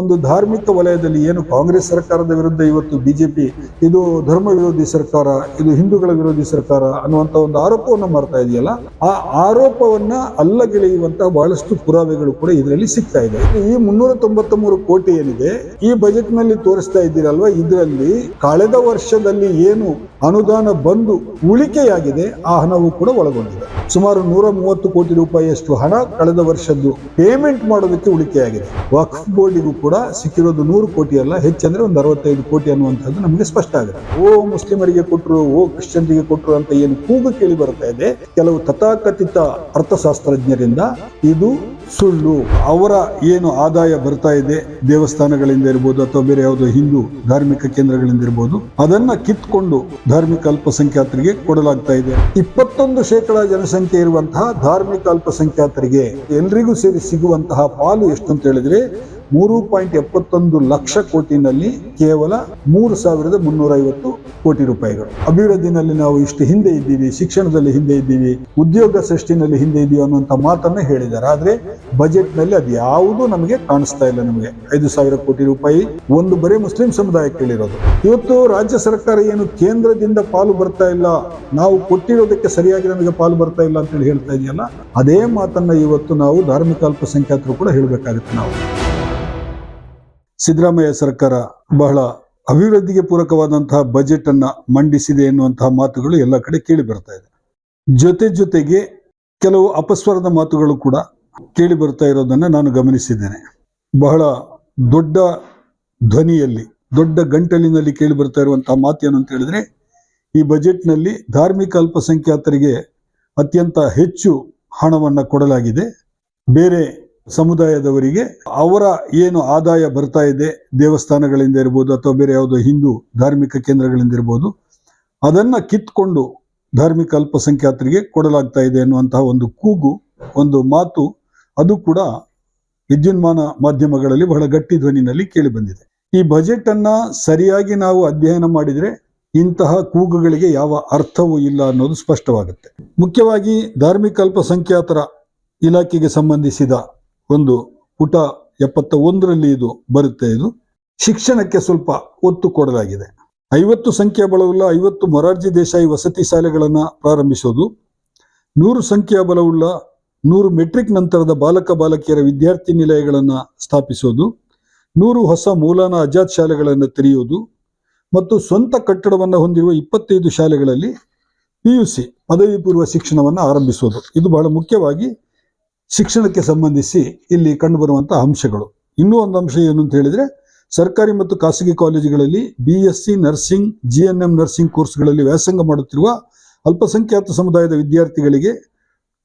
ಒಂದು ಧಾರ್ಮಿಕ ವಲಯದಲ್ಲಿ ಏನು ಕಾಂಗ್ರೆಸ್ ಸರ್ಕಾರದ ವಿರುದ್ಧ ಇವತ್ತು ಬಿಜೆಪಿ, ಇದು ಧರ್ಮ ವಿರೋಧಿ ಸರ್ಕಾರ, ಇದು ಹಿಂದೂಗಳ ವಿರೋಧಿ ಸರ್ಕಾರ ಅನ್ನುವಂತ ಒಂದು ಆರೋಪವನ್ನು ಮಾಡ್ತಾ ಇದೆಯಲ್ಲ, ಆ ಆರೋಪವನ್ನ ಅಲ್ಲಗೆಳೆಯುವಂತಹ ಬಹಳಷ್ಟು ಪುರಾವೆಗಳು ಕೂಡ ಇದರಲ್ಲಿ ಸಿಗ್ತಾ ಇದೆ. ಈ ಮುನ್ನೂರ ತೊಂಬತ್ತ ಮೂರು ಕೋಟಿ ಏನಿದೆ, ಈ ಬಜೆಟ್ನಲ್ಲಿ ತೋರಿಸ್ತಾ ಇದ್ದೀರಲ್ವಾ? ಇದರಲ್ಲಿ ಕಳೆದ ವರ್ಷದಲ್ಲಿ ಏನು ಅನುದಾನ ಬಂದು ಉಳಿಕೆಯಾಗಿದೆ, ಆ ಹಣವು ಕೂಡ ಒಳಗೊಂಡಿದೆ. ಸುಮಾರು ನೂರ ಮೂವತ್ತು ಕೋಟಿ ರೂಪಾಯಿಯಷ್ಟು ಹಣ ಕಳೆದ ವರ್ಷದ್ದು ಪೇಮೆಂಟ್ ಮಾಡೋದಕ್ಕೆ ಉಳಿಕೆಯಾಗಿದೆ. ವಕ್ಫ್ ಬೋರ್ಡಿಗೂ ಕೂಡ ಸಿಕ್ಕಿರೋದು ನೂರು ಕೋಟಿ ಅಲ್ಲ ಹೆಚ್ಚಂದ್ರೆ ಒಂದು ಅರವತ್ತೈದು ಕೋಟಿ ಅನ್ನುವಂಥದ್ದು ನಮಗೆ ಸ್ಪಷ್ಟ ಆಗುತ್ತೆ. ಓ ಮುಸ್ಲಿಮರಿಗೆ ಕೊಟ್ಟರು ಓ ಕ್ರಿಶ್ಚಿಯನ್ರಿಗೆ ಕೊಟ್ಟರು ಅಂತ ಏನು ಕೂಗು ಕೇಳಿ ಬರ್ತಾ ಇದೆ? ಕೆಲವು ತಥಾಕಥಿತ ಅರ್ಥಶಾಸ್ತ್ರಜ್ಞರಿಂದ ಇದು ಸುಳ್ಳು. ಅವರ ಏನು ಆದಾಯ ಬರ್ತಾ ಇದೆ, ದೇವಸ್ಥಾನಗಳಿಂದ ಇರ್ಬೋದು ಅಥವಾ ಬೇರೆ ಯಾವುದೋ ಹಿಂದೂ ಧಾರ್ಮಿಕ ಕೇಂದ್ರಗಳಿಂದ ಇರ್ಬೋದು, ಅದನ್ನ ಕಿತ್ಕೊಂಡು ಧಾರ್ಮಿಕ ಅಲ್ಪಸಂಖ್ಯಾತರಿಗೆ ಕೊಡಲಾಗ್ತಾ ಇದೆ. ಇಪ್ಪತ್ತೊಂದು ಶೇಕಡ ಜನಸಂಖ್ಯೆ ಇರುವಂತಹ ಧಾರ್ಮಿಕ ಅಲ್ಪಸಂಖ್ಯಾತರಿಗೆ ಎಲ್ರಿಗೂ ಸೇರಿ ಸಿಗುವಂತಹ ಪಾಲು ಎಷ್ಟು ಅಂತ ಹೇಳಿದ್ರೆ ಮೂರು ಪಾಯಿಂಟ್ ಎಪ್ಪತ್ತೊಂದು ಲಕ್ಷ ಕೋಟಿನಲ್ಲಿ ಕೇವಲ ಮೂರು ಸಾವಿರದ ಮುನ್ನೂರ ಐವತ್ತು ಕೋಟಿ ರೂಪಾಯಿಗಳು. ಅಭಿವೃದ್ಧಿನಲ್ಲಿ ನಾವು ಇಷ್ಟು ಹಿಂದೆ ಇದ್ದೀವಿ, ಶಿಕ್ಷಣದಲ್ಲಿ ಹಿಂದೆ ಇದ್ದೀವಿ, ಉದ್ಯೋಗ ಸೃಷ್ಟಿನಲ್ಲಿ ಹಿಂದೆ ಇದ್ದೀವಿ ಅನ್ನುವಂಥ ಮಾತನ್ನು ಹೇಳಿದ್ದಾರೆ. ಆದರೆ ಬಜೆಟ್ನಲ್ಲಿ ಅದು ಯಾವುದು ನಮಗೆ ಕಾಣಿಸ್ತಾ ಇಲ್ಲ ನಮಗೆ. ಐದು ಸಾವಿರ ಕೋಟಿ ರೂಪಾಯಿ ಒಂದು ಬರೀ ಮುಸ್ಲಿಂ ಸಮುದಾಯಕ್ಕೆ ಹೇಳಿರೋದು ಇವತ್ತು ರಾಜ್ಯ ಸರ್ಕಾರ ಏನು ಕೇಂದ್ರದಿಂದ ಪಾಲು ಬರ್ತಾ ಇಲ್ಲ, ನಾವು ಕೊಟ್ಟಿರೋದಕ್ಕೆ ಸರಿಯಾಗಿ ನಮಗೆ ಪಾಲು ಬರ್ತಾ ಇಲ್ಲ ಅಂತ ಹೇಳಿ ಹೇಳ್ತಾ ಇದೆಯಲ್ಲ, ಅದೇ ಮಾತನ್ನ ಇವತ್ತು ನಾವು ಧಾರ್ಮಿಕ ಅಲ್ಪಸಂಖ್ಯಾತರು ಕೂಡ ಹೇಳಬೇಕಾಗುತ್ತೆ ನಾವು. ಸಿದ್ದರಾಮಯ್ಯ ಸರ್ಕಾರ ಬಹಳ ಅಭಿವೃದ್ಧಿಗೆ ಪೂರಕವಾದಂತಹ ಬಜೆಟ್ ಅನ್ನ ಮಂಡಿಸಿದೆ ಎನ್ನುವಂತಹ ಮಾತುಗಳು ಎಲ್ಲ ಕಡೆ ಕೇಳಿ ಬರ್ತಾ ಇದೆ. ಜೊತೆ ಜೊತೆಗೆ ಕೆಲವು ಅಪಸ್ವರದ ಮಾತುಗಳು ಕೂಡ ಕೇಳಿ ಬರ್ತಾ ಇರೋದನ್ನ ನಾನು ಗಮನಿಸಿದ್ದೇನೆ. ಬಹಳ ದೊಡ್ಡ ಧ್ವನಿಯಲ್ಲಿ, ದೊಡ್ಡ ಗಂಟಲಿನಲ್ಲಿ ಕೇಳಿ ಬರ್ತಾ ಇರುವಂತಹ ಮಾತು ಏನು ಅಂತ ಹೇಳಿದ್ರೆ, ಈ ಬಜೆಟ್ನಲ್ಲಿ ಧಾರ್ಮಿಕ ಅಲ್ಪಸಂಖ್ಯಾತರಿಗೆ ಅತ್ಯಂತ ಹೆಚ್ಚು ಹಣವನ್ನು ಕೊಡಲಾಗಿದೆ. ಬೇರೆ ಸಮುದಾಯದವರಿಗೆ ಅವರ ಏನು ಆದಾಯ ಬರ್ತಾ ಇದೆ, ದೇವಸ್ಥಾನಗಳಿಂದ ಇರ್ಬೋದು ಅಥವಾ ಬೇರೆ ಯಾವುದೋ ಹಿಂದೂ ಧಾರ್ಮಿಕ ಕೇಂದ್ರಗಳಿಂದ ಇರ್ಬೋದು, ಅದನ್ನ ಕಿತ್ಕೊಂಡು ಧಾರ್ಮಿಕ ಅಲ್ಪಸಂಖ್ಯಾತರಿಗೆ ಕೊಡಲಾಗ್ತಾ ಇದೆ ಅನ್ನುವಂತಹ ಒಂದು ಕೂಗು, ಒಂದು ಮಾತು, ಅದು ಕೂಡ ವಿದ್ಯುನ್ಮಾನ ಮಾಧ್ಯಮಗಳಲ್ಲಿ ಬಹಳ ಗಟ್ಟಿ ಧ್ವನಿನಲ್ಲಿ ಕೇಳಿ ಬಂದಿದೆ. ಈ ಬಜೆಟ್ ಅನ್ನ ಸರಿಯಾಗಿ ನಾವು ಅಧ್ಯಯನ ಮಾಡಿದ್ರೆ ಇಂತಹ ಕೂಗುಗಳಿಗೆ ಯಾವ ಅರ್ಥವೂ ಇಲ್ಲ ಅನ್ನೋದು ಸ್ಪಷ್ಟವಾಗುತ್ತೆ. ಮುಖ್ಯವಾಗಿ ಧಾರ್ಮಿಕ ಅಲ್ಪಸಂಖ್ಯಾತರ ಇಲಾಖೆಗೆ ಸಂಬಂಧಿಸಿದ ಒಂದು ಪುಟ ಎಪ್ಪತ್ತ ಒಂದರಲ್ಲಿ ಇದು ಬರುತ್ತೆ. ಇದು ಶಿಕ್ಷಣಕ್ಕೆ ಸ್ವಲ್ಪ ಒತ್ತು ಕೊಡಲಾಗಿದೆ. ಐವತ್ತು ಸಂಖ್ಯಾಬಲವುಳ್ಳ ಐವತ್ತು ಮೊರಾರ್ಜಿ ದೇಸಾಯಿ ವಸತಿ ಶಾಲೆಗಳನ್ನು ಪ್ರಾರಂಭಿಸೋದು, ನೂರು ಸಂಖ್ಯಾಬಲವುಳ್ಳ ನೂರು ಮೆಟ್ರಿಕ್ ನಂತರದ ಬಾಲಕ ಬಾಲಕಿಯರ ವಿದ್ಯಾರ್ಥಿ ನಿಲಯಗಳನ್ನು ಸ್ಥಾಪಿಸೋದು, ನೂರು ಹೊಸ ಮೂಲಾನ ಅಜಾದ್ ಶಾಲೆಗಳನ್ನು ತೆರೆಯುವುದು ಮತ್ತು ಸ್ವಂತ ಕಟ್ಟಡವನ್ನು ಹೊಂದಿರುವ ಇಪ್ಪತ್ತೈದು ಶಾಲೆಗಳಲ್ಲಿ ಪಿ ಸಿ ಪದವಿ ಪೂರ್ವ ಶಿಕ್ಷಣವನ್ನು ಆರಂಭಿಸೋದು. ಇದು ಬಹಳ ಮುಖ್ಯವಾಗಿ ಶಿಕ್ಷಣಕ್ಕೆ ಸಂಬಂಧಿಸಿ ಇಲ್ಲಿ ಕಂಡುಬರುವಂತಹ ಅಂಶಗಳು. ಇನ್ನೂ ಒಂದು ಅಂಶ ಏನು ಅಂತ ಹೇಳಿದ್ರೆ, ಸರ್ಕಾರಿ ಮತ್ತು ಖಾಸಗಿ ಕಾಲೇಜುಗಳಲ್ಲಿ B S C nursing G N M nursing ಕೋರ್ಸ್ಗಳಲ್ಲಿ ವ್ಯಾಸಂಗ ಮಾಡುತ್ತಿರುವ ಅಲ್ಪಸಂಖ್ಯಾತ ಸಮುದಾಯದ ವಿದ್ಯಾರ್ಥಿಗಳಿಗೆ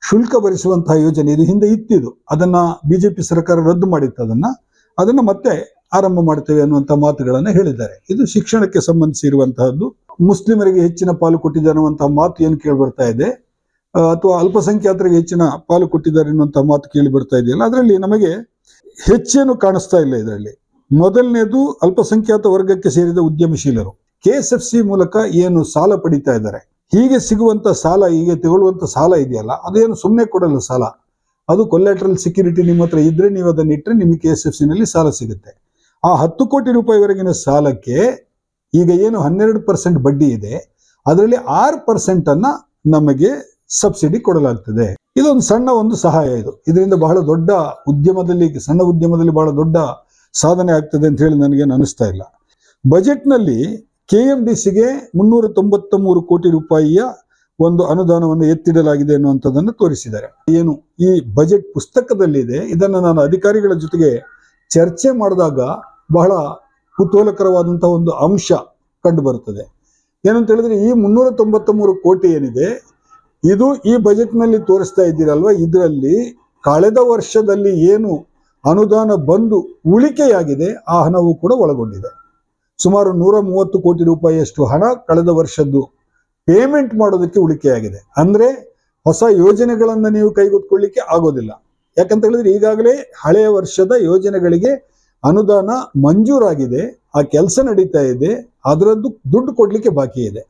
ಶುಲ್ಕ ಭರಿಸುವಂತಹ ಯೋಜನೆ ಇದು ಹಿಂದೆ ಇತ್ತಿದು ಅದನ್ನ ಬಿಜೆಪಿ ಸರ್ಕಾರ ರದ್ದು ಮಾಡಿತ್ತು. ಅದನ್ನ ಅದನ್ನ ಮತ್ತೆ ಆರಂಭ ಮಾಡ್ತೇವೆ ಅನ್ನುವಂಥ ಮಾತುಗಳನ್ನು ಹೇಳಿದ್ದಾರೆ. ಇದು ಶಿಕ್ಷಣಕ್ಕೆ ಸಂಬಂಧಿಸಿರುವಂತಹದ್ದು. ಮುಸ್ಲಿಮರಿಗೆ ಹೆಚ್ಚಿನ ಪಾಲು ಕೊಟ್ಟಿದೆ ಅನ್ನುವಂತಹ ಮಾತು ಏನು ಕೇಳಿ ಬರ್ತಾ ಇದೆ. ಅಥವಾ ಅಲ್ಪಸಂಖ್ಯಾತರಿಗೆ ಹೆಚ್ಚಿನ ಪಾಲು ಕೊಟ್ಟಿದ್ದಾರೆ ಅನ್ನುವಂಥ ಮಾತು ಕೇಳಿ ಬರ್ತಾ ಇದೆಯಲ್ಲ, ಅದರಲ್ಲಿ ನಮಗೆ ಹೆಚ್ಚೇನು ಕಾಣಿಸ್ತಾ ಇಲ್ಲ ಇದರಲ್ಲಿ. ಮೊದಲನೇದು ಅಲ್ಪಸಂಖ್ಯಾತ ವರ್ಗಕ್ಕೆ ಸೇರಿದ ಉದ್ಯಮಶೀಲರು. ಕೆ ಎಸ್ ಎಫ್ ಸಿ ಮೂಲಕ ಏನು ಸಾಲ ಪಡಿತಾ ಇದ್ದಾರೆ. ಹೀಗೆ ಸಿಗುವಂತ ಸಾಲ, ಹೀಗೆ ತಗೊಳ್ಳುವಂಥ ಸಾಲ ಇದೆಯಲ್ಲ, ಅದೇನು ಸುಮ್ಮನೆ ಕೊಡಲ್ಲ ಸಾಲ. ಅದು ಕೊಲ್ಯಾಟ್ರಲ್ ಸೆಕ್ಯೂರಿಟಿ ನಿಮ್ಮ ಹತ್ರ ಇದ್ರೆ ನೀವು ಅದನ್ನ ಇಟ್ಟರೆ ನಿಮಗೆ ಕೆ ಎಸ್ ಎಫ್ ಸಿನಲ್ಲಿ ಸಾಲ ಸಿಗುತ್ತೆ. ಆ ಹತ್ತು ಕೋಟಿ ರೂಪಾಯಿವರೆಗಿನ ಸಾಲಕ್ಕೆ ಈಗ ಏನು ಹನ್ನೆರಡು ಪರ್ಸೆಂಟ್ ಬಡ್ಡಿ ಇದೆ. ಅದರಲ್ಲಿ ಆರು ಪರ್ಸೆಂಟನ್ನು ನಮಗೆ ಸಬ್ಸಿಡಿ ಕೊಡಲಾಗ್ತದೆ. ಇದೊಂದು ಸಣ್ಣ ಒಂದು ಸಹಾಯ ಇದು. ಇದರಿಂದ ಬಹಳ ದೊಡ್ಡ ಉದ್ಯಮದಲ್ಲಿ, ಸಣ್ಣ ಉದ್ಯಮದಲ್ಲಿ ಬಹಳ ದೊಡ್ಡ ಸಾಧನೆ ಆಗ್ತದೆ ಅಂತ ಹೇಳಿ ನನಗೇನು ಅನಿಸ್ತಾ ಇಲ್ಲ. ಬಜೆಟ್ನಲ್ಲಿ ಕೆ ಎಂ ಡಿ ಸಿಗೆ ಮುನ್ನೂರ ತೊಂಬತ್ತ ಮೂರು ಕೋಟಿ ರೂಪಾಯಿಯ ಒಂದು ಅನುದಾನವನ್ನು ಎತ್ತಿಡಲಾಗಿದೆ ಅನ್ನುವಂಥದ್ದನ್ನು ತೋರಿಸಿದ್ದಾರೆ. ಏನು ಈ ಬಜೆಟ್ ಪುಸ್ತಕದಲ್ಲಿದೆ. ಇದನ್ನು ನಾನು ಅಧಿಕಾರಿಗಳ ಜೊತೆಗೆ ಚರ್ಚೆ ಮಾಡಿದಾಗ ಬಹಳ ಕುತೂಹಲಕರವಾದಂತಹ ಒಂದು ಅಂಶ ಕಂಡು ಬರುತ್ತದೆ ಏನಂತ ಹೇಳಿದ್ರೆ ಈ ಮುನ್ನೂರ ತೊಂಬತ್ತ ಮೂರು ಕೋಟಿ ಏನಿದೆ ಇದು ಈ ಬಜೆಟ್ನಲ್ಲಿ ತೋರಿಸ್ತಾ ಇದ್ದೀರಲ್ವ? ಇದರಲ್ಲಿ ಕಳೆದ ವರ್ಷದಲ್ಲಿ ಏನು ಅನುದಾನ ಬಂದು ಉಳಿಕೆಯಾಗಿದೆ, ಆ ಹಣವು ಕೂಡ ಒಳಗೊಂಡಿದೆ. ಸುಮಾರು ನೂರ ಮೂವತ್ತು ಕೋಟಿ ರೂಪಾಯಿಯಷ್ಟು ಹಣ ಕಳೆದ ವರ್ಷದ್ದು ಪೇಮೆಂಟ್ ಮಾಡೋದಕ್ಕೆ ಉಳಿಕೆಯಾಗಿದೆ. ಅಂದ್ರೆ ಹೊಸ ಯೋಜನೆಗಳನ್ನು ನೀವು ಕೈಗೊತ್ಕೊಳ್ಳಿಕ್ಕೆ ಆಗೋದಿಲ್ಲ. ಯಾಕಂತ ಹೇಳಿದ್ರೆ ಈಗಾಗಲೇ ಹಳೆಯ ವರ್ಷದ ಯೋಜನೆಗಳಿಗೆ ಅನುದಾನ ಮಂಜೂರಾಗಿದೆ, ಆ ಕೆಲಸ ನಡೀತಾ ಇದೆ, ಅದರದ್ದು ದುಡ್ಡು ಕೊಡಲಿಕ್ಕೆ ಬಾಕಿ ಇದೆ.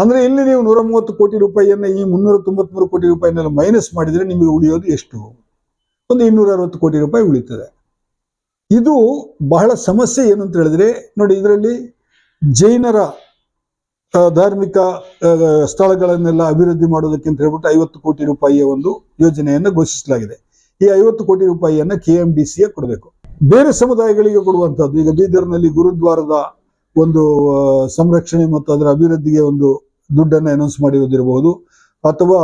ಅಂದ್ರೆ ಇಲ್ಲಿ ನೀವು ನೂರ ಮೂವತ್ತು ಕೋಟಿ ರೂಪಾಯಿಯನ್ನ ಈ ಮುನ್ನೂರ ತೊಂಬತ್ಮೂರು ಕೋಟಿ ರೂಪಾಯಿನೆಲ್ಲ ಮೈನಸ್ ಮಾಡಿದ್ರೆ ನಿಮಗೆ ಉಳಿಯೋದು ಎಷ್ಟು? ಒಂದು ಇನ್ನೂರ ಅರವತ್ತು ಕೋಟಿ ರೂಪಾಯಿ ಉಳಿತದೆ. ಇದು ಬಹಳ ಸಮಸ್ಯೆ ಏನು ಅಂತ ಹೇಳಿದ್ರೆ, ನೋಡಿ ಇದರಲ್ಲಿ ಜೈನರ ಧಾರ್ಮಿಕ ಸ್ಥಳಗಳನ್ನೆಲ್ಲ ಅಭಿವೃದ್ಧಿ ಮಾಡೋದಕ್ಕೆ ಅಂತ ಹೇಳ್ಬಿಟ್ಟು ಐವತ್ತು ಕೋಟಿ ರೂಪಾಯಿಯ ಒಂದು ಯೋಜನೆಯನ್ನು ಘೋಷಿಸಲಾಗಿದೆ. ಈ ಐವತ್ತು ಕೋಟಿ ರೂಪಾಯಿಯನ್ನ ಕೆ ಎಂ ಡಿ ಸಿಯ ಕೊಡಬೇಕು. ಬೇರೆ ಸಮುದಾಯಗಳಿಗೆ ಕೊಡುವಂತದ್ದು ಈಗ ಬೀದರ್ನಲ್ಲಿ ಗುರುದ್ವಾರದ ಒಂದು ಸಂರಕ್ಷಣೆ ಮತ್ತು ಅದರ ಅಭಿವೃದ್ಧಿಗೆ ಒಂದು ದುಡ್ಡನ್ನು ಅನೌನ್ಸ್ ಮಾಡಿರೋದಿರಬಹುದು ಅಥವಾ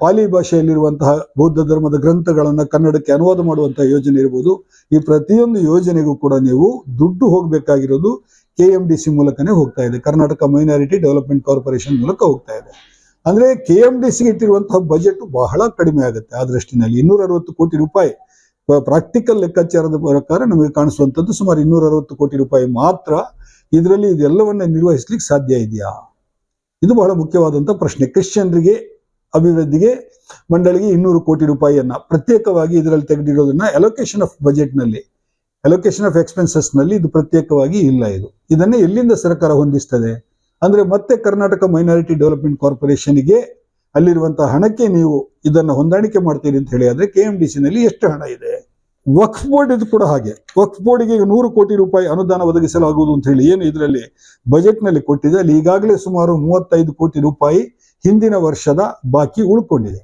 ಪಾಲಿ ಭಾಷೆಯಲ್ಲಿರುವಂತಹ ಬೌದ್ಧ ಧರ್ಮದ ಗ್ರಂಥಗಳನ್ನ ಕನ್ನಡಕ್ಕೆ ಅನುವಾದ ಮಾಡುವಂತಹ ಯೋಜನೆ ಇರಬಹುದು. ಈ ಪ್ರತಿಯೊಂದು ಯೋಜನೆಗೂ ಕೂಡ ನೀವು ದುಡ್ಡು ಹೋಗಬೇಕಾಗಿರೋದು ಕೆ ಎಂ ಡಿ ಸಿ ಮೂಲಕನೇ ಹೋಗ್ತಾ ಇದೆ. ಕರ್ನಾಟಕ ಮೈನಾರಿಟಿ ಡೆವಲಪ್ಮೆಂಟ್ ಕಾರ್ಪೊರೇಷನ್ ಮೂಲಕ ಹೋಗ್ತಾ ಇದೆ. ಅಂದ್ರೆ ಕೆ ಎಂ ಡಿ ಸಿಗೆ ಇಟ್ಟಿರುವಂತಹ ಬಜೆಟ್ ಬಹಳ ಕಡಿಮೆ ಆಗುತ್ತೆ. ಆ ದೃಷ್ಟಿನಲ್ಲಿ ಇನ್ನೂರ ಅರವತ್ತು ಕೋಟಿ ರೂಪಾಯಿ. ಪ್ರಾಕ್ಟಿಕಲ್ ಲೆಕ್ಕಾಚಾರದ ಪ್ರಕಾರ ನಮಗೆ ಕಾಣಿಸುವಂತದ್ದು ಸುಮಾರು ಇನ್ನೂರ ಅರವತ್ತು ಕೋಟಿ ರೂಪಾಯಿ ಮಾತ್ರ ಇದರಲ್ಲಿ ಇದೆಲ್ಲವನ್ನ ನಿರ್ವಹಿಸ್ಲಿಕ್ಕೆ ಸಾಧ್ಯ ಇದೆಯಾ? ಇದು ಬಹಳ ಮುಖ್ಯವಾದಂಥ ಪ್ರಶ್ನೆ. ಕ್ರಿಶ್ಚಿಯನ್ರಿಗೆ, ಅಭಿವೃದ್ಧಿಗೆ, ಮಂಡಳಿಗೆ ಇನ್ನೂರು ಕೋಟಿ ರೂಪಾಯಿಯನ್ನ ಪ್ರತ್ಯೇಕವಾಗಿ ಇದರಲ್ಲಿ ತೆಗೆದಿರೋದನ್ನ ಅಲೋಕೇಶನ್ ಆಫ್ ಬಜೆಟ್ನಲ್ಲಿ ಅಲೋಕೇಶನ್ ಆಫ್ ಎಕ್ಸ್ಪೆನ್ಸಸ್ನಲ್ಲಿ ಇದು ಪ್ರತ್ಯೇಕವಾಗಿ ಇಲ್ಲ ಇದು. ಇದನ್ನೇ ಎಲ್ಲಿಂದ ಸರ್ಕಾರ ಹೊಂದಿಸ್ತದೆ? ಅಂದ್ರೆ ಮತ್ತೆ ಕರ್ನಾಟಕ ಮೈನಾರಿಟಿ ಡೆವಲಪ್ಮೆಂಟ್ ಕಾರ್ಪೊರೇಷನ್ಗೆ ಅಲ್ಲಿರುವಂತಹ ಹಣಕ್ಕೆ ನೀವು ಇದನ್ನ ಹೊಂದಾಣಿಕೆ ಮಾಡ್ತೀರಿ ಅಂತ ಹೇಳಿ, ಆದರೆ ಕೆ ಎಂ ಡಿ ಸಿನಲ್ಲಿ ಎಷ್ಟು ಹಣ ಇದೆ? ವಕ್ಫ್ ಬೋರ್ಡ್ ಇದು ಕೂಡ ಹಾಗೆ. ವಕ್ಫ್ ಬೋರ್ಡ್ಗೆ ಈಗ ನೂರು ಕೋಟಿ ರೂಪಾಯಿ ಅನುದಾನ ಒದಗಿಸಲಾಗುವುದು ಅಂತ ಹೇಳಿ ಏನು ಇದರಲ್ಲಿ ಬಜೆಟ್ನಲ್ಲಿ ಕೊಟ್ಟಿದೆ. ಅಲ್ಲಿ ಈಗಾಗಲೇ ಸುಮಾರು ಮೂವತ್ತೈದು ಕೋಟಿ ರೂಪಾಯಿ ಹಿಂದಿನ ವರ್ಷದ ಬಾಕಿ ಉಳ್ಕೊಂಡಿದೆ.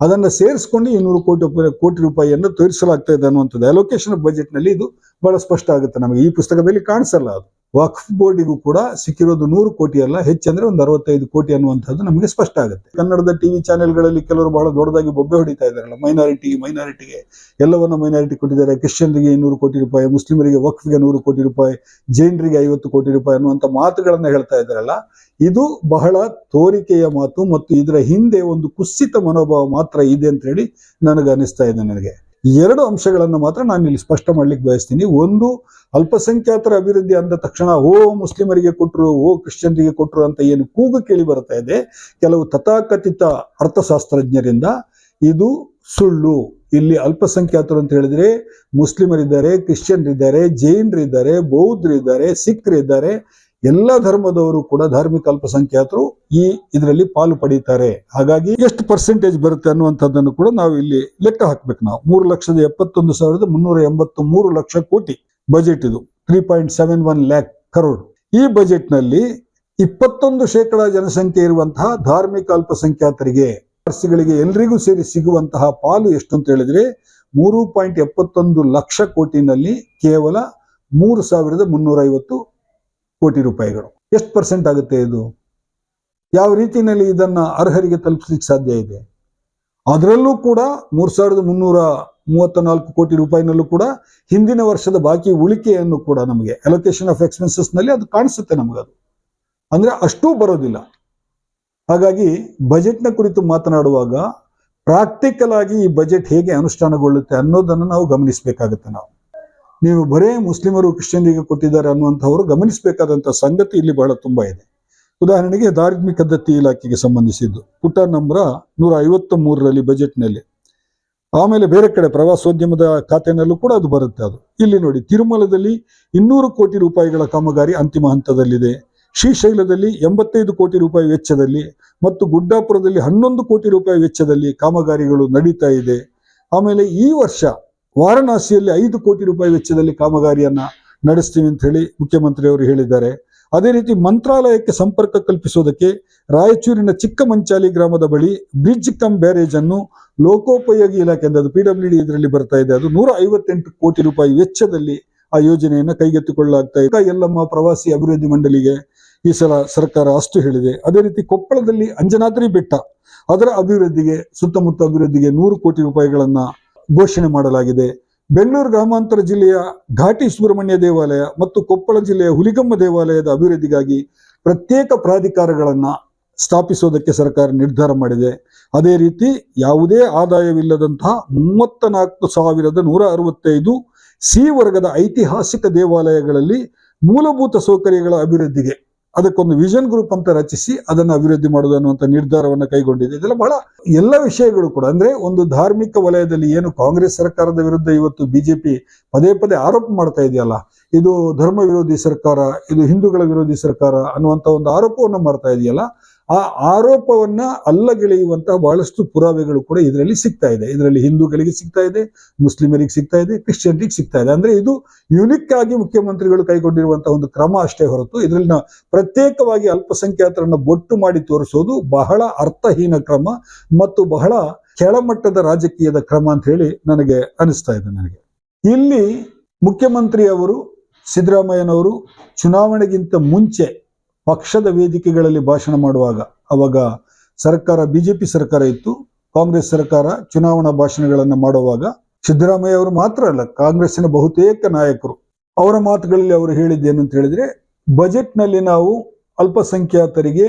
ಅದನ್ನ ಸೇರಿಸ್ಕೊಂಡು ಇನ್ನೂರು ನೂರು ಕೋಟಿ ಕೋಟಿ ರೂಪಾಯಿಯನ್ನು ತೋರಿಸಲಾಗ್ತಾ ಇದೆ ಅನ್ನುವಂಥದ್ದು. ಅಲೋಕೇಶನ್ ಬಜೆಟ್ನಲ್ಲಿ ಇದು ಬಹಳ ಸ್ಪಷ್ಟ ಆಗುತ್ತೆ ನಮಗೆ. ಈ ಪುಸ್ತಕದಲ್ಲಿ ಕಾಣಿಸಲ್ಲ ಅದು. ವಕ್ಫ್ ಬೋರ್ಡಿಗೂ ಕೂಡ ಸಿಕ್ಕಿರೋದು ನೂರು ಕೋಟಿ ಅಲ್ಲ ಹೆಚ್ಚಂದ್ರೆ ಒಂದು ಅರವತ್ತೈದು ಕೋಟಿ ಅನ್ನುವಂಥದ್ದು ನಮಗೆ ಸ್ಪಷ್ಟ ಆಗುತ್ತೆ. ಕನ್ನಡದ ಟಿವಿ ಚಾನೆಲ್ಗಳಲ್ಲಿ ಕೆಲವರು ಬಹಳ ದೊಡ್ಡದಾಗಿ ಬೊಬ್ಬೆ ಹೊಡಿತಾ ಇದಾರಲ್ಲ ಮೈನಾರಿಟಿ ಮೈನಾರಿಟಿಗೆ ಎಲ್ಲವನ್ನ ಮೈನಾರಿಟಿ ಕೊಟ್ಟಿದ್ದಾರೆ. ಕ್ರಿಶ್ಚಿಯನ್ರಿಗೆ ಇನ್ನೂರು ಕೋಟಿ ರೂಪಾಯಿ ಮುಸ್ಲಿಮರಿಗೆ ವಕ್ಫ್ಗೆ ನೂರು ಕೋಟಿ ರೂಪಾಯಿ ಜೈನರಿಗೆ ಐವತ್ತು ಕೋಟಿ ರೂಪಾಯಿ ಅನ್ನುವಂಥ ಮಾತುಗಳನ್ನ ಹೇಳ್ತಾ ಇದ್ದಾರಲ್ಲ, ಇದು ಬಹಳ ತೋರಿಕೆಯ ಮಾತು ಮತ್ತು ಇದರ ಹಿಂದೆ ಒಂದು ಕುಸಿತ ಮನೋಭಾವ ಮಾತ್ರ ಇದೆ ಅಂತ ಹೇಳಿ ನನಗೆ ಅನಿಸ್ತಾ ಇದೆ ನನಗೆ. ಎರಡು ಅಂಶಗಳನ್ನು ಮಾತ್ರ ನಾನು ಇಲ್ಲಿ ಸ್ಪಷ್ಟ ಮಾಡ್ಲಿಕ್ಕೆ ಬಯಸ್ತೀನಿ. ಒಂದು, ಅಲ್ಪಸಂಖ್ಯಾತರ ಅಭಿವೃದ್ಧಿ ಅಂದ ತಕ್ಷಣ, ಓ, ಮುಸ್ಲಿಮರಿಗೆ ಕೊಟ್ಟರು ಓ, ಕ್ರಿಶ್ಚಿಯನ್ರಿಗೆ ಕೊಟ್ಟರು ಅಂತ ಏನು ಕೂಗು ಕೇಳಿ ಬರ್ತಾ ಇದೆ. ಕೆಲವು ತಥಾಕಥಿತ ಅರ್ಥಶಾಸ್ತ್ರಜ್ಞರಿಂದ ಇದು ಸುಳ್ಳು. ಇಲ್ಲಿ ಅಲ್ಪಸಂಖ್ಯಾತರು ಅಂತ ಹೇಳಿದ್ರೆ ಮುಸ್ಲಿಮರಿದ್ದಾರೆ, ಕ್ರಿಶ್ಚಿಯನ್ರಿದ್ದಾರೆ, ಜೈನರಿದ್ದಾರೆ, ಬೌದ್ಧರಿದ್ದಾರೆ, ಸಿಖ್ರಿದ್ದಾರೆ ಎಲ್ಲ ಧರ್ಮದವರು ಕೂಡ ಧಾರ್ಮಿಕ ಅಲ್ಪಸಂಖ್ಯಾತರು ಈ ಇದರಲ್ಲಿ ಪಾಲು ಪಡೀತಾರೆ. ಹಾಗಾಗಿ ಎಷ್ಟು ಪರ್ಸೆಂಟೇಜ್ ಬರುತ್ತೆ ಅನ್ನುವಂಥದ್ದನ್ನು ಕೂಡ ನಾವು ಇಲ್ಲಿ ಲೆಕ್ಕ ಹಾಕ್ಬೇಕು ನಾವು. ಮೂರು ಲಕ್ಷದ ಎಪ್ಪತ್ತೊಂದು ಸಾವಿರದ ಮುನ್ನೂರ ಎಂಬತ್ತು ಮೂರು ಲಕ್ಷ ಕೋಟಿ ಬಜೆಟ್ ಇದು. Three point seven one lakh crore ಈ ಬಜೆಟ್ನಲ್ಲಿ ಇಪ್ಪತ್ತೊಂದು ಶೇಕಡ ಜನಸಂಖ್ಯೆ ಇರುವಂತಹ ಧಾರ್ಮಿಕ ಅಲ್ಪಸಂಖ್ಯಾತರಿಗೆ ಪರ್ಸಿಗಳಿಗೆ ಎಲ್ರಿಗೂ ಸೇರಿ ಸಿಗುವಂತಹ ಪಾಲು ಎಷ್ಟು ಅಂತ ಹೇಳಿದ್ರೆ ಮೂರು ಪಾಯಿಂಟ್ ಎಪ್ಪತ್ತೊಂದು ಲಕ್ಷ ಕೋಟಿನಲ್ಲಿ ಕೇವಲ ಮೂರು ಸಾವಿರದ ಮುನ್ನೂರ ಐವತ್ತು ಕೋಟಿ ರೂಪಾಯಿಗಳು. ಎಷ್ಟು ಪರ್ಸೆಂಟ್ ಆಗುತ್ತೆ ಇದು? ಯಾವ ರೀತಿಯಲ್ಲಿ ಇದನ್ನ ಅರ್ಹರಿಗೆ ತಲುಪಿಸ್ಲಿಕ್ಕೆ ಸಾಧ್ಯ ಇದೆ? ಅದರಲ್ಲೂ ಕೂಡ ಮೂರ್ ಸಾವಿರದ ಮುನ್ನೂರ ಮೂವತ್ತ ನಾಲ್ಕು ಕೋಟಿ ರೂಪಾಯಿನಲ್ಲೂ ಕೂಡ ಹಿಂದಿನ ವರ್ಷದ ಬಾಕಿ ಉಳಿಕೆಯನ್ನು ಕೂಡ ನಮಗೆ ಅಲೋಕೇಶನ್ ಆಫ್ ಎಕ್ಸ್ಪೆನ್ಸಸ್ನಲ್ಲಿ ಅದು ಕಾಣಿಸುತ್ತೆ ನಮಗದು ಅಂದ್ರೆ ಅಷ್ಟೂ ಬರೋದಿಲ್ಲ. ಹಾಗಾಗಿ ಬಜೆಟ್ನ ಕುರಿತು ಮಾತನಾಡುವಾಗ ಪ್ರಾಕ್ಟಿಕಲ್ ಆಗಿ ಈ ಬಜೆಟ್ ಹೇಗೆ ಅನುಷ್ಠಾನಗೊಳ್ಳುತ್ತೆ ಅನ್ನೋದನ್ನು ನಾವು ಗಮನಿಸಬೇಕಾಗುತ್ತೆ ನಾವು. ನೀವು ಬರೇ ಮುಸ್ಲಿಮರು ಕ್ರಿಶ್ಚಿಯನ್ರಿಗೆ ಕೊಟ್ಟಿದ್ದಾರೆ ಅನ್ನುವಂಥವರು ಗಮನಿಸಬೇಕಾದಂಥ ಸಂಗತಿ ಇಲ್ಲಿ ಬಹಳ ತುಂಬಾ ಇದೆ. ಉದಾಹರಣೆಗೆ ಧಾರ್ಮಿಕ ದತ್ತಿ ಇಲಾಖೆಗೆ ಸಂಬಂಧಿಸಿದ್ದು. ಪುಟ ನಂಬರ ನೂರ ಐವತ್ತ ಮೂರರಲ್ಲಿ ಬಜೆಟ್ನಲ್ಲಿ. ಆಮೇಲೆ ಬೇರೆ ಕಡೆ ಪ್ರವಾಸೋದ್ಯಮದ ಖಾತೆನಲ್ಲೂ ಕೂಡ ಅದು ಬರುತ್ತೆ ಅದು. ಇಲ್ಲಿ ನೋಡಿ, ತಿರುಮಲದಲ್ಲಿ ಇನ್ನೂರು ಕೋಟಿ ರೂಪಾಯಿಗಳ ಕಾಮಗಾರಿ ಅಂತಿಮ ಹಂತದಲ್ಲಿದೆ. ಶ್ರೀಶೈಲದಲ್ಲಿ ಎಂಬತ್ತೈದು ಕೋಟಿ ರೂಪಾಯಿ ವೆಚ್ಚದಲ್ಲಿ ಮತ್ತು ಗುಡ್ಡಾಪುರದಲ್ಲಿ ಹನ್ನೊಂದು ಕೋಟಿ ರೂಪಾಯಿ ವೆಚ್ಚದಲ್ಲಿ ಕಾಮಗಾರಿಗಳು ನಡೀತಾ ಇದೆ. ಆಮೇಲೆ ಈ ವರ್ಷ ವಾರಣಾಸಿಯಲ್ಲಿ ಐದು ಕೋಟಿ ರೂಪಾಯಿ ವೆಚ್ಚದಲ್ಲಿ ಕಾಮಗಾರಿಯನ್ನ ನಡೆಸ್ತೀವಿ ಅಂತ ಹೇಳಿ ಮುಖ್ಯಮಂತ್ರಿಯವರು ಹೇಳಿದ್ದಾರೆ. ಅದೇ ರೀತಿ ಮಂತ್ರಾಲಯಕ್ಕೆ ಸಂಪರ್ಕ ಕಲ್ಪಿಸೋದಕ್ಕೆ ರಾಯಚೂರಿನ ಚಿಕ್ಕಮಂಚಾಲಿ ಗ್ರಾಮದ ಬಳಿ ಬ್ರಿಡ್ಜ್ ಕಮ್ ಬ್ಯಾರೇಜ್ ಅನ್ನು ಲೋಕೋಪಯೋಗಿ ಇಲಾಖೆ ಅಂದ್ರೆ ಅದು ಪಿ ಇದರಲ್ಲಿ ಬರ್ತಾ ಇದೆ. ಅದು ನೂರ ಐವತ್ತೆಂಟು ಕೋಟಿ ರೂಪಾಯಿ ವೆಚ್ಚದಲ್ಲಿ ಆ ಯೋಜನೆಯನ್ನ ಕೈಗೆತ್ತಿಕೊಳ್ಳಲಾಗ್ತಾ ಇದೆ. ಎಲ್ಲಮ್ಮ ಪ್ರವಾಸಿ ಅಭಿವೃದ್ಧಿ ಮಂಡಳಿಗೆ ಈ ಸಲ ಸರ್ಕಾರ ಅಷ್ಟು ಹೇಳಿದೆ. ಅದೇ ರೀತಿ ಕೊಪ್ಪಳದಲ್ಲಿ ಅಂಜನಾದ್ರಿ ಬೆಟ್ಟ ಅದರ ಅಭಿವೃದ್ಧಿಗೆ ಸುತ್ತಮುತ್ತ ಅಭಿವೃದ್ಧಿಗೆ ನೂರು ಕೋಟಿ ರೂಪಾಯಿಗಳನ್ನ ಘೋಷಣೆ ಮಾಡಲಾಗಿದೆ. ಬೆಂಗಳೂರು ಗ್ರಾಮಾಂತರ ಜಿಲ್ಲೆಯ ಘಾಟಿ ಸುಬ್ರಹ್ಮಣ್ಯ ದೇವಾಲಯ ಮತ್ತು ಕೊಪ್ಪಳ ಜಿಲ್ಲೆಯ ಹುಲಿಗಮ್ಮ ದೇವಾಲಯದ ಅಭಿವೃದ್ಧಿಗಾಗಿ ಪ್ರತ್ಯೇಕ ಪ್ರಾಧಿಕಾರಗಳನ್ನ ಸ್ಥಾಪಿಸೋದಕ್ಕೆ ಸರ್ಕಾರ ನಿರ್ಧಾರ ಮಾಡಿದೆ. ಅದೇ ರೀತಿ ಯಾವುದೇ ಆದಾಯವಿಲ್ಲದಂತಹ ಮೂವತ್ತ ನಾಲ್ಕು ಸಾವಿರದ ನೂರ ಅರವತ್ತೈದು ಸಿ ವರ್ಗದ ಐತಿಹಾಸಿಕ ದೇವಾಲಯಗಳಲ್ಲಿ ಮೂಲಭೂತ ಸೌಕರ್ಯಗಳ ಅಭಿವೃದ್ಧಿಗೆ ಅದಕ್ಕೊಂದು ವಿಷನ್ ಗ್ರೂಪ್ ಅಂತ ರಚಿಸಿ ಅದನ್ನು ಅಭಿವೃದ್ಧಿ ಮಾಡೋದು ಅನ್ನುವಂಥ ನಿರ್ಧಾರವನ್ನು ಕೈಗೊಂಡಿದೆ. ಇದೆಲ್ಲ ಬಹಳ ಎಲ್ಲ ವಿಷಯಗಳು ಕೂಡ. ಅಂದ್ರೆ ಒಂದು ಧಾರ್ಮಿಕ ವಲಯದಲ್ಲಿ ಏನು ಕಾಂಗ್ರೆಸ್ ಸರ್ಕಾರದ ವಿರುದ್ಧ ಇವತ್ತು ಬಿಜೆಪಿ ಪದೇ ಪದೇ ಆರೋಪ ಮಾಡ್ತಾ ಇದೆಯಲ್ಲ, ಇದು ಧರ್ಮ ವಿರೋಧಿ ಸರ್ಕಾರ, ಇದು ಹಿಂದೂಗಳ ವಿರೋಧಿ ಸರ್ಕಾರ ಅನ್ನುವಂಥ ಒಂದು ಆರೋಪವನ್ನು ಮಾಡ್ತಾ ಇದೆಯಲ್ಲ ಆ ಆರೋಪವನ್ನ ಅಲ್ಲಗೆಳೆಯುವಂತಹ ಬಹಳಷ್ಟು ಪುರಾವೆಗಳು ಕೂಡ ಇದರಲ್ಲಿ ಸಿಗ್ತಾ ಇದೆ. ಇದರಲ್ಲಿ ಹಿಂದೂಗಳಿಗೆ ಸಿಗ್ತಾ ಇದೆ, ಮುಸ್ಲಿಮರಿಗೆ ಸಿಗ್ತಾ ಇದೆ, ಕ್ರಿಶ್ಚಿಯನ್ರಿಗೆ ಸಿಗ್ತಾ ಇದೆ. ಅಂದ್ರೆ ಇದು ಯುನಿಕ್ ಆಗಿ ಮುಖ್ಯಮಂತ್ರಿಗಳು ಕೈಗೊಂಡಿರುವಂತಹ ಒಂದು ಕ್ರಮ ಅಷ್ಟೇ ಹೊರತು ಇದರಲ್ಲಿ ಪ್ರತ್ಯೇಕವಾಗಿ ಅಲ್ಪಸಂಖ್ಯಾತರನ್ನ ಬೊಟ್ಟು ಮಾಡಿ ತೋರಿಸೋದು ಬಹಳ ಅರ್ಥಹೀನ ಕ್ರಮ ಮತ್ತು ಬಹಳ ಕೆಳಮಟ್ಟದ ರಾಜಕೀಯದ ಕ್ರಮ ಅಂತ ಹೇಳಿ ನನಗೆ ಅನಿಸ್ತಾ ಇದೆ ನನಗೆ. ಇಲ್ಲಿ ಮುಖ್ಯಮಂತ್ರಿ ಅವರು ಸಿದ್ದರಾಮಯ್ಯನವರು ಚುನಾವಣೆಗಿಂತ ಮುಂಚೆ ಪಕ್ಷದ ವೇದಿಕೆಗಳಲ್ಲಿ ಭಾಷಣ ಮಾಡುವಾಗ ಅವಾಗ ಸರ್ಕಾರ, ಬಿಜೆಪಿ ಸರ್ಕಾರ ಇತ್ತು. ಕಾಂಗ್ರೆಸ್ ಸರ್ಕಾರ ಚುನಾವಣಾ ಭಾಷಣಗಳನ್ನು ಮಾಡುವಾಗ ಸಿದ್ದರಾಮಯ್ಯ ಅವರು ಮಾತ್ರ ಅಲ್ಲ, ಕಾಂಗ್ರೆಸ್ಸಿನ ಬಹುತೇಕ ನಾಯಕರು ಅವರ ಮಾತುಗಳಲ್ಲಿ ಅವರು ಹೇಳಿದ್ದೇನು ಅಂತ ಹೇಳಿದ್ರೆ, ಬಜೆಟ್ನಲ್ಲಿ ನಾವು ಅಲ್ಪಸಂಖ್ಯಾತರಿಗೆ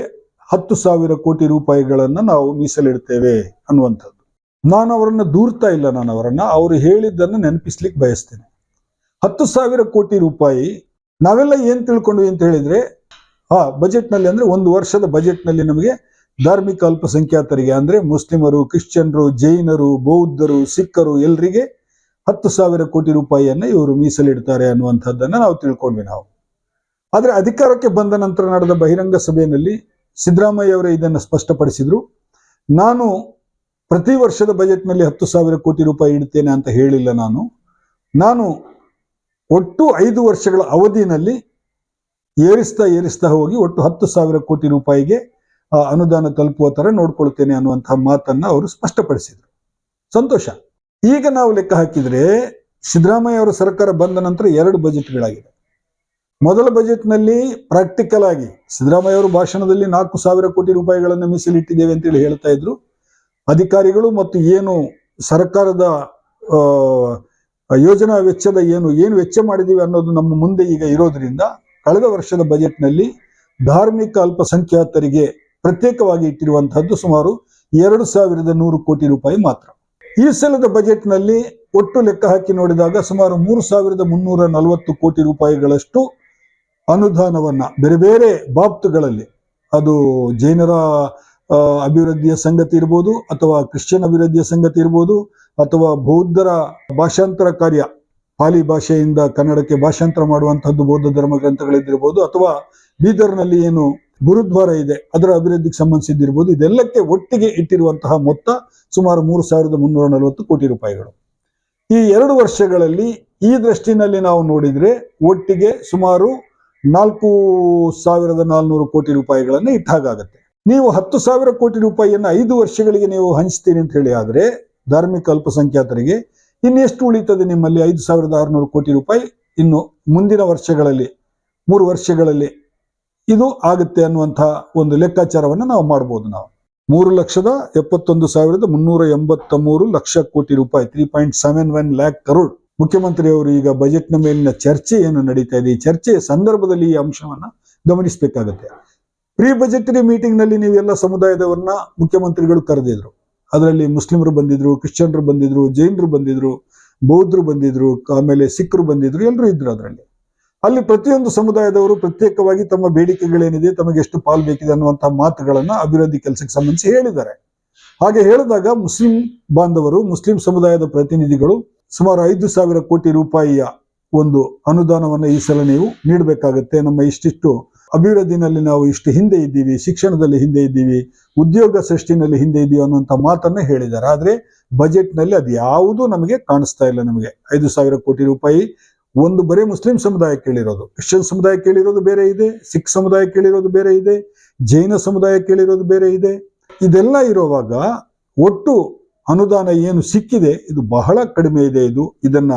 ಹತ್ತು ಸಾವಿರ ಕೋಟಿ ರೂಪಾಯಿಗಳನ್ನು ನಾವು ಮೀಸಲಿಡ್ತೇವೆ ಅನ್ನುವಂಥದ್ದು. ನಾನು ಅವರನ್ನು ದೂರ್ತಾ ಇಲ್ಲ, ನಾನು ಅವರನ್ನು. ಅವರು ಹೇಳಿದ್ದನ್ನು ನೆನಪಿಸ್ಲಿಕ್ಕೆ ಬಯಸ್ತೇನೆ. ಹತ್ತು ಸಾವಿರ ಕೋಟಿ ರೂಪಾಯಿ, ನಾವೆಲ್ಲ ಏನು ತಿಳ್ಕೊಂಡ್ವಿ ಅಂತ ಹೇಳಿದ್ರೆ ಆ ಬಜೆಟ್ನಲ್ಲಿ ಅಂದ್ರೆ ಒಂದು ವರ್ಷದ ಬಜೆಟ್ನಲ್ಲಿ ನಮಗೆ ಧಾರ್ಮಿಕ ಅಲ್ಪಸಂಖ್ಯಾತರಿಗೆ ಅಂದ್ರೆ ಮುಸ್ಲಿಮರು, ಕ್ರಿಶ್ಚಿಯನ್ರು, ಜೈನರು, ಬೌದ್ಧರು, ಸಿಖ್ಖರು ಎಲ್ರಿಗೆ ಹತ್ತು ಸಾವಿರ ಕೋಟಿ ರೂಪಾಯಿಯನ್ನ ಇವರು ಮೀಸಲಿಡ್ತಾರೆ ಅನ್ನುವಂಥದ್ದನ್ನ ನಾವು ತಿಳ್ಕೊಂಡ್ವಿ ನಾವು. ಆದ್ರೆ ಅಧಿಕಾರಕ್ಕೆ ಬಂದ ನಂತರ ನಡೆದ ಬಹಿರಂಗ ಸಭೆಯಲ್ಲಿ ಸಿದ್ದರಾಮಯ್ಯ ಅವರೇ ಇದನ್ನು ಸ್ಪಷ್ಟಪಡಿಸಿದ್ರು. ನಾನು ಪ್ರತಿ ವರ್ಷದ ಬಜೆಟ್ನಲ್ಲಿ ಹತ್ತು ಸಾವಿರ ಕೋಟಿ ರೂಪಾಯಿ ಇಡ್ತೇನೆ ಅಂತ ಹೇಳಿಲ್ಲ ನಾನು. ನಾನು ಒಟ್ಟು ಐದು ವರ್ಷಗಳ ಅವಧಿನಲ್ಲಿ ಏರಿಸ್ತಾ ಏರಿಸ್ತಾ ಹೋಗಿ ಒಟ್ಟು ಹತ್ತು ಸಾವಿರ ಕೋಟಿ ರೂಪಾಯಿಗೆ ಅನುದಾನ ತಲುಪುವ ತರ ನೋಡ್ಕೊಳ್ತೇನೆ ಅನ್ನುವಂತಹ ಮಾತನ್ನ ಅವರು ಸ್ಪಷ್ಟಪಡಿಸಿದ್ರು. ಸಂತೋಷ. ಈಗ ನಾವು ಲೆಕ್ಕ ಹಾಕಿದ್ರೆ ಸಿದ್ದರಾಮಯ್ಯ ಅವರ ಸರ್ಕಾರ ಬಂದ ನಂತರ ಎರಡು ಬಜೆಟ್ಗಳಾಗಿದೆ ಮೊದಲ ಬಜೆಟ್ನಲ್ಲಿ ಪ್ರಾಕ್ಟಿಕಲ್ ಆಗಿ ಸಿದ್ದರಾಮಯ್ಯ ಅವರು ಭಾಷಣದಲ್ಲಿ ನಾಲ್ಕು ಸಾವಿರ ಕೋಟಿ ರೂಪಾಯಿಗಳನ್ನು ಮೀಸಲಿಟ್ಟಿದ್ದೇವೆ ಅಂತೇಳಿ ಹೇಳ್ತಾ ಇದ್ರು. ಅಧಿಕಾರಿಗಳು ಮತ್ತು ಏನು ಸರ್ಕಾರದ ಯೋಜನಾ ವೆಚ್ಚದ ಏನು ಏನು ವೆಚ್ಚ ಮಾಡಿದೀವಿ ಅನ್ನೋದು ನಮ್ಮ ಮುಂದೆ ಈಗ ಇರೋದ್ರಿಂದ ಕಳೆದ ವರ್ಷದ ಬಜೆಟ್ನಲ್ಲಿ ಧಾರ್ಮಿಕ ಅಲ್ಪಸಂಖ್ಯಾತರಿಗೆ ಪ್ರತ್ಯೇಕವಾಗಿ ಇಟ್ಟಿರುವಂತಹದ್ದು ಸುಮಾರು ಎರಡು ಸಾವಿರದ ನೂರು ಕೋಟಿ ರೂಪಾಯಿ ಮಾತ್ರ. ಈ ಸಲದ ಬಜೆಟ್ನಲ್ಲಿ ಒಟ್ಟು ಲೆಕ್ಕ ಹಾಕಿ ನೋಡಿದಾಗ ಸುಮಾರು ಮೂರು ಸಾವಿರದ ಮುನ್ನೂರ ನಲವತ್ತು ಕೋಟಿ ರೂಪಾಯಿಗಳಷ್ಟು ಅನುದಾನವನ್ನ ಬೇರೆ ಬೇರೆ ಬಾಬ್ತುಗಳಲ್ಲಿ ಅದು ಜೈನರ ಅಭಿವೃದ್ಧಿಯ ಸಂಗತಿ ಇರ್ಬೋದು ಅಥವಾ ಕ್ರಿಶ್ಚಿಯನ್ ಅಭಿವೃದ್ಧಿಯ ಸಂಗತಿ ಇರ್ಬೋದು ಅಥವಾ ಬೌದ್ಧರ ಭಾಷಾಂತರ ಕಾರ್ಯ ಪಾಲಿ ಭಾಷೆಯಿಂದ ಕನ್ನಡಕ್ಕೆ ಭಾಷಾಂತರ ಮಾಡುವಂತಹದ್ದು ಬೌದ್ಧ ಧರ್ಮ ಗ್ರಂಥಗಳಿದ್ದಿರ್ಬೋದು ಅಥವಾ ಬೀದರ್ನಲ್ಲಿ ಏನು ಗುರುದ್ವಾರ ಇದೆ, ಅದರ ಅಭಿವೃದ್ಧಿಗೆ ಸಂಬಂಧಿಸಿದ್ದಿರ್ಬೋದು, ಇದೆಲ್ಲಕ್ಕೆ ಒಟ್ಟಿಗೆ ಇಟ್ಟಿರುವಂತಹ ಮೊತ್ತ ಸುಮಾರು ಮೂರು ಸಾವಿರದ ಮುನ್ನೂರ ನಲವತ್ತು ಕೋಟಿ ರೂಪಾಯಿಗಳು. ಈ ಎರಡು ವರ್ಷಗಳಲ್ಲಿ ಈ ದೃಷ್ಟಿನಲ್ಲಿ ನಾವು ನೋಡಿದ್ರೆ ಒಟ್ಟಿಗೆ ಸುಮಾರು ನಾಲ್ಕು ಸಾವಿರದ ನಾಲ್ನೂರು ಕೋಟಿ ರೂಪಾಯಿಗಳನ್ನ ಇಟ್ಟಾಗತ್ತೆ ನೀವು ಹತ್ತು ಸಾವಿರ ಕೋಟಿ ರೂಪಾಯಿಯನ್ನ ಐದು ವರ್ಷಗಳಿಗೆ ನೀವು ಹಂಚ್ತೀರಿ ಅಂತ ಹೇಳಿ ಆದ್ರೆ ಧಾರ್ಮಿಕ ಅಲ್ಪಸಂಖ್ಯಾತರಿಗೆ ಇನ್ನೆಷ್ಟು ಉಳಿತದೆ ನಿಮ್ಮಲ್ಲಿ ಐದು ಸಾವಿರದ ಆರುನೂರು ಕೋಟಿ ರೂಪಾಯಿ? ಇನ್ನು ಮುಂದಿನ ವರ್ಷಗಳಲ್ಲಿ, ಮೂರು ವರ್ಷಗಳಲ್ಲಿ ಇದು ಆಗುತ್ತೆ ಅನ್ನುವಂತಹ ಒಂದು ಲೆಕ್ಕಾಚಾರವನ್ನು ನಾವು ಮಾಡ್ಬೋದು ನಾವು. ಮೂರು ಲಕ್ಷದ ಎಪ್ಪತ್ತೊಂದು ಸಾವಿರದ ಮುನ್ನೂರ ಎಂಬತ್ತ ಮೂರು ಲಕ್ಷ ಕೋಟಿ ರೂಪಾಯಿ three point seven one lakh crore ಮುಖ್ಯಮಂತ್ರಿಯವರು ಈಗ ಬಜೆಟ್ನ ಮೇಲಿನ ಚರ್ಚೆ ಏನು ನಡೀತಾ ಇದೆ? ಈ ಚರ್ಚೆಯ ಸಂದರ್ಭದಲ್ಲಿ ಈ ಅಂಶವನ್ನ ಗಮನಿಸಬೇಕಾಗತ್ತೆ. ಪ್ರೀ ಬಜೆಟರಿ ಮೀಟಿಂಗ್ನಲ್ಲಿ ನೀವೆಲ್ಲ ಸಮುದಾಯದವರನ್ನ ಮುಖ್ಯಮಂತ್ರಿಗಳು ಕರೆದಿದ್ರು. ಅದರಲ್ಲಿ ಮುಸ್ಲಿಮರು ಬಂದಿದ್ರು, ಕ್ರಿಶ್ಚಿಯನ್ರು ಬಂದಿದ್ರು, ಜೈನರು ಬಂದಿದ್ರು, ಬೌದ್ಧರು ಬಂದಿದ್ರು, ಆಮೇಲೆ ಸಿಖ್ರು ಬಂದಿದ್ರು, ಎಲ್ಲರೂ ಇದ್ರು ಅದರಲ್ಲಿ. ಅಲ್ಲಿ ಪ್ರತಿಯೊಂದು ಸಮುದಾಯದವರು ಪ್ರತ್ಯೇಕವಾಗಿ ತಮ್ಮ ಬೇಡಿಕೆಗಳೇನಿದೆ, ತಮಗೆ ಎಷ್ಟು ಪಾಲು ಬೇಕಿದೆ ಅನ್ನುವಂತಹ ಮಾತುಗಳನ್ನ ಅಭಿವೃದ್ಧಿ ಕೆಲಸಕ್ಕೆ ಸಂಬಂಧಿಸಿ ಹೇಳಿದ್ದಾರೆ. ಹಾಗೆ ಹೇಳಿದಾಗ ಮುಸ್ಲಿಂ ಬಾಂಧವರು, ಮುಸ್ಲಿಂ ಸಮುದಾಯದ ಪ್ರತಿನಿಧಿಗಳು ಸುಮಾರು ಐದು ಸಾವಿರ ಕೋಟಿ ರೂಪಾಯಿಯ ಒಂದು ಅನುದಾನವನ್ನು ಈ ಸಲ ನೀವು ನೀಡಬೇಕಾಗತ್ತೆ. ನಮ್ಮ ಇಷ್ಟಿಷ್ಟು ಅಭಿವೃದ್ಧಿನಲ್ಲಿ ನಾವು ಇಷ್ಟು ಹಿಂದೆ ಇದ್ದೀವಿ, ಶಿಕ್ಷಣದಲ್ಲಿ ಹಿಂದೆ ಇದ್ದೀವಿ, ಉದ್ಯೋಗ ಸೃಷ್ಟಿನಲ್ಲಿ ಹಿಂದೆ ಇದ್ದೀವಿ ಅನ್ನುವಂಥ ಮಾತನ್ನು ಹೇಳಿದ್ದಾರೆ. ಆದ್ರೆ ಬಜೆಟ್ನಲ್ಲಿ ಅದು ಯಾವುದೂ ನಮಗೆ ಕಾಣಿಸ್ತಾ ಇಲ್ಲ ನಮಗೆ. ಐದು ಸಾವಿರ ಕೋಟಿ ರೂಪಾಯಿ ಒಂದು ಬರೀ ಮುಸ್ಲಿಂ ಸಮುದಾಯ ಕೇಳಿರೋದು ಕ್ರಿಶ್ಚಿಯನ್ ಸಮುದಾಯ ಕೇಳಿರೋದು ಬೇರೆ ಇದೆ, ಸಿಖ್ ಸಮುದಾಯ ಕೇಳಿರೋದು ಬೇರೆ ಇದೆ, ಜೈನ ಸಮುದಾಯ ಕೇಳಿರೋದು ಬೇರೆ ಇದೆ. ಇದೆಲ್ಲ ಇರುವಾಗ ಒಟ್ಟು ಅನುದಾನ ಏನು ಸಿಕ್ಕಿದೆ, ಇದು ಬಹಳ ಕಡಿಮೆ ಇದೆ ಇದು. ಇದನ್ನ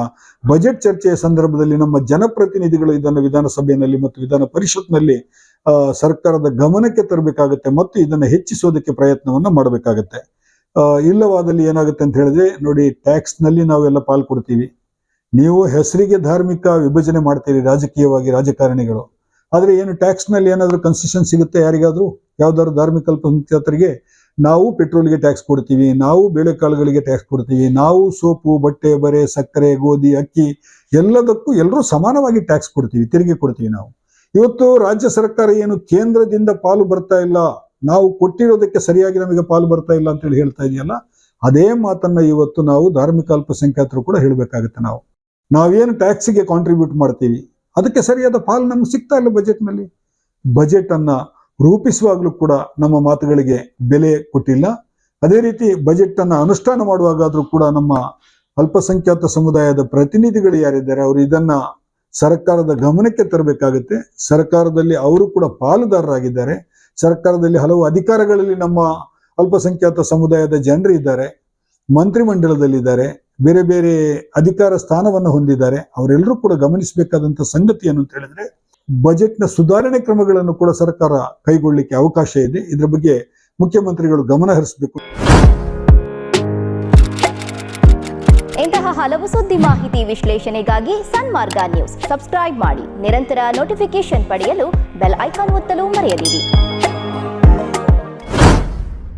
ಬಜೆಟ್ ಚರ್ಚೆಯ ಸಂದರ್ಭದಲ್ಲಿ ನಮ್ಮ ಜನಪ್ರತಿನಿಧಿಗಳು ಇದನ್ನು ವಿಧಾನಸಭೆಯಲ್ಲಿ ಮತ್ತು ವಿಧಾನ ಪರಿಷತ್ನಲ್ಲಿ ಸರ್ಕಾರದ ಗಮನಕ್ಕೆ ತರಬೇಕಾಗತ್ತೆ ಮತ್ತು ಇದನ್ನು ಹೆಚ್ಚಿಸೋದಕ್ಕೆ ಪ್ರಯತ್ನವನ್ನ ಮಾಡಬೇಕಾಗತ್ತೆ. ಇಲ್ಲವಾದಲ್ಲಿ ಏನಾಗುತ್ತೆ ಅಂತ ಹೇಳಿದ್ರೆ, ನೋಡಿ ಟ್ಯಾಕ್ಸ್ನಲ್ಲಿ ನಾವೆಲ್ಲ ಪಾಲ್ಕೊಡ್ತೀವಿ. ನೀವು ಹೆಸರಿಗೆ ಧಾರ್ಮಿಕ ವಿಭಜನೆ ಮಾಡ್ತೀರಿ ರಾಜಕೀಯವಾಗಿ ರಾಜಕಾರಣಿಗಳು. ಆದರೆ ಏನು ಟ್ಯಾಕ್ಸ್ನಲ್ಲಿ ಏನಾದ್ರೂ ಕನ್ಸೆಷನ್ ಸಿಗುತ್ತೆ ಯಾರಿಗಾದರೂ? ಯಾವ್ದಾದ್ರು ಧಾರ್ಮಿಕ ಅಲ್ಪಸಂಖ್ಯಾತರಿಗೆ ನಾವು ಪೆಟ್ರೋಲ್ಗೆ ಟ್ಯಾಕ್ಸ್ ಕೊಡ್ತೀವಿ, ನಾವು ಬೇಳೆಕಾಳುಗಳಿಗೆ ಟ್ಯಾಕ್ಸ್ ಕೊಡ್ತೀವಿ, ನಾವು ಸೋಪು, ಬಟ್ಟೆ, ಬರೆ, ಸಕ್ಕರೆ, ಗೋಧಿ, ಅಕ್ಕಿ ಎಲ್ಲದಕ್ಕೂ ಎಲ್ಲರೂ ಸಮಾನವಾಗಿ ಟ್ಯಾಕ್ಸ್ ಕೊಡ್ತೀವಿ, ತೆರಿಗೆ ಕೊಡ್ತೀವಿ ನಾವು. ಇವತ್ತು ರಾಜ್ಯ ಸರ್ಕಾರ ಏನು ಕೇಂದ್ರದಿಂದ ಪಾಲು ಬರ್ತಾ ಇಲ್ಲ, ನಾವು ಕೊಟ್ಟಿರೋದಕ್ಕೆ ಸರಿಯಾಗಿ ನಮಗೆ ಪಾಲು ಬರ್ತಾ ಇಲ್ಲ ಅಂತೇಳಿ ಹೇಳ್ತಾ ಇದೆಯಲ್ಲ, ಅದೇ ಮಾತನ್ನ ಇವತ್ತು ನಾವು ಧಾರ್ಮಿಕ ಅಲ್ಪಸಂಖ್ಯಾತರು ಕೂಡ ಹೇಳಬೇಕಾಗುತ್ತೆ ನಾವು. ನಾವೇನು ಟ್ಯಾಕ್ಸಿಗೆ ಕಾಂಟ್ರಿಬ್ಯೂಟ್ ಮಾಡ್ತೀವಿ, ಅದಕ್ಕೆ ಸರಿಯಾದ ಪಾಲು ನಮ್ಗೆ ಸಿಗ್ತಾ ಇಲ್ಲ ಬಜೆಟ್ನಲ್ಲಿ ಬಜೆಟ್ ಅನ್ನ ರೂಪಿಸುವಾಗಲೂ ಕೂಡ ನಮ್ಮ ಮಾತುಗಳಿಗೆ ಬೆಲೆ ಕೊಟ್ಟಿಲ್ಲ. ಅದೇ ರೀತಿ ಬಜೆಟ್ ಅನ್ನ ಅನುಷ್ಠಾನ ಮಾಡುವಾಗಾದ್ರೂ ಕೂಡ ನಮ್ಮ ಅಲ್ಪಸಂಖ್ಯಾತ ಸಮುದಾಯದ ಪ್ರತಿನಿಧಿಗಳು ಯಾರಿದ್ದಾರೆ, ಅವರು ಇದನ್ನ ಸರ್ಕಾರದ ಗಮನಕ್ಕೆ ತರಬೇಕಾಗುತ್ತೆ. ಸರ್ಕಾರದಲ್ಲಿ ಅವರು ಕೂಡ ಪಾಲುದಾರರಾಗಿದ್ದಾರೆ. ಸರ್ಕಾರದಲ್ಲಿ ಹಲವು ಅಧಿಕಾರಗಳಲ್ಲಿ ನಮ್ಮ ಅಲ್ಪಸಂಖ್ಯಾತ ಸಮುದಾಯದ ಜನರು ಇದ್ದಾರೆ, ಮಂತ್ರಿಮಂಡಲದಲ್ಲಿದ್ದಾರೆ, ಬೇರೆ ಬೇರೆ ಅಧಿಕಾರ ಸ್ಥಾನವನ್ನು ಹೊಂದಿದ್ದಾರೆ. ಅವರೆಲ್ಲರೂ ಕೂಡ ಗಮನಿಸಬೇಕಾದಂತ ಸಂಗತಿ ಏನು ಅಂತ ಹೇಳಿದ್ರೆ ಬಜೆಟ್ನ ಸುಧಾರಣೆ ಕ್ರಮಗಳನ್ನು ಕೂಡ ಸರ್ಕಾರ ಕೈಗೊಳ್ಳಲಿಕ್ಕೆ ಅವಕಾಶ ಇದೆ. ಇದರ ಬಗ್ಗೆ ಮುಖ್ಯಮಂತ್ರಿಗಳು ಗಮನ ಹರಿಸಬೇಕು. ಇಂತಹ ಹಲವು ಸುದ್ದಿ ಮಾಹಿತಿ ವಿಶ್ಲೇಷಣೆಗಾಗಿ ಸನ್ಮಾರ್ಗ ನ್ಯೂಸ್. ಸಬ್ಸ್ಕ್ರೈಬ್ ಮಾಡಿ. ನಿರಂತರ ನೋಟಿಫಿಕೇಶನ್ ಪಡೆಯಲು ಬೆಲ್ ಐಕಾನ್ ಒತ್ತಲು ಮರೆಯದಿರಿ.